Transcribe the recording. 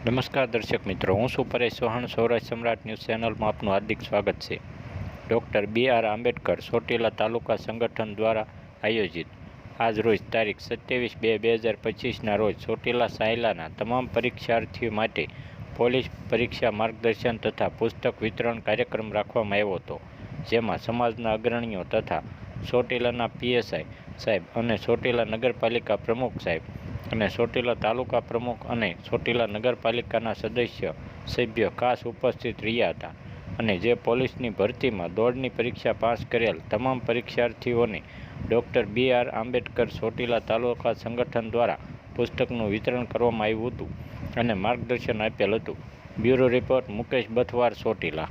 નમસ્કાર દર્શક મિત્રો, હું છું પરેશ ચૌહાણ સૌરાષ્ટ્ર સમ્રાટ ન્યૂઝ ચેનલમાં આપનું હાર્દિક સ્વાગત છે. Doctor B R Ambedkar Chotila taluka સંગઠન દ્વારા આયોજિત આજ રોજ તારીખ સત્યાવીસ બે બે હજાર પચીસના રોજ ચોટીલા સાયલાના તમામ પરીક્ષાર્થીઓ માટે પોલીસ પરીક્ષા માર્ગદર્શન તથા પુસ્તક વિતરણ કાર્યક્રમ રાખવામાં આવ્યો હતો, જેમાં સમાજના અગ્રણીઓ તથા ચોટીલાના પીએસઆઈ સાહેબ અને ચોટીલા નગરપાલિકા પ્રમુખ સાહેબ અને ચોટીલા તાલુકા પ્રમુખ અને ચોટીલા નગરપાલિકાના સદસ્ય સભ્ય ખાસ ઉપસ્થિત રહ્યા હતા અને જે પોલીસની ભરતીમાં દોડની પરીક્ષા પાસ કરેલ તમામ પરીક્ષાર્થીઓને doctor B R Ambedkar Chotila taluka સંગઠન દ્વારા પુસ્તકનું વિતરણ કરવામાં આવ્યું હતું અને માર્ગદર્શન આપેલ હતું. Bureau report Mukesh Bathwar Chotila.